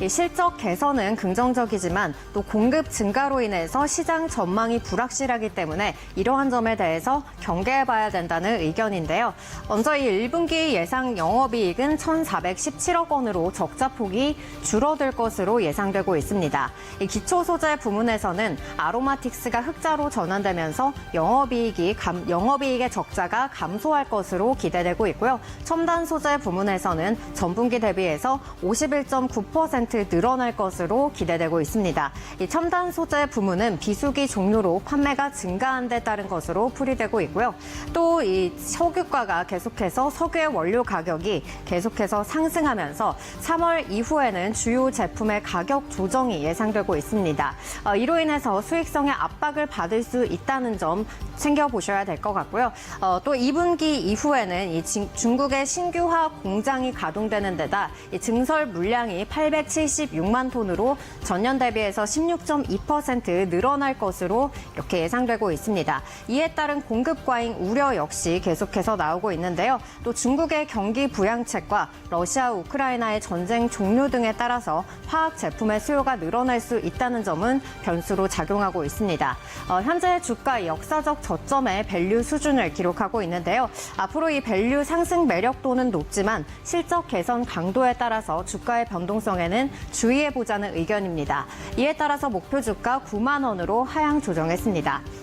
이 실적 개선은 긍정적이지만 또 공급 증가로 인해서 시장 전망이 불확실하기 때문에 이러한 점에 대해서 경계해봐야 된다는 의견인데요. 먼저 이 1분기 예상 영업이익은 1,417억 원으로 적자 폭이 줄어들 것으로 예상되고 있습니다. 이 기초 소재 부문에서는 아로마틱스가 흑자로 전환되면서 영업이익이 감, 영업이익의 적자가 감소할 것으로 기대되고 있고요. 첨단 소재 부문에서는 전분기 대비해서 51.9% 늘어날 것으로 기대되고 있습니다. 이 첨단 소재 부문은 비수기 종료로 판매가 증가한 데 따른 것으로 풀이되고 있고요. 또 이 석유가가 계속해서 석유의 원료 가격이 계속해서 상승하면서 3월 이후에는 주요 제품의 가격 조정이 예상되고 있습니다. 어, 이로 인해서 수익성의 압박을 받을 수 있다는 점 챙겨보셔야 될 것 같고요. 어, 또 2분기 이후에는 이 진- 중국의 신규화 공장이 가동되는 데다 이 증설 물량이 876만 톤으로 전년 대비해서 16.2% 늘어날 것으로 이렇게 예상되고 있습니다. 이에 따른 공급 과잉 우려 역시 계속해서 나오고 있는데요. 또 중국의 경기 부양책과 러시아 우크라이나의 전쟁 종료 등에 따라서 화학 제품의 수요가 늘어날 수 있다는 점은 변수로 작용하고 있습니다. 어, 현재 주가 역사적 저점의 밸류 수준을 기록하고 있는데요. 앞으로 이 밸류 상승 매력도는 높지만 실적 개선 강도에 따라서 주가의 변동성에 는 주의해 보자는 의견입니다. 이에 따라서 목표 주가 9만 원으로 하향 조정했습니다.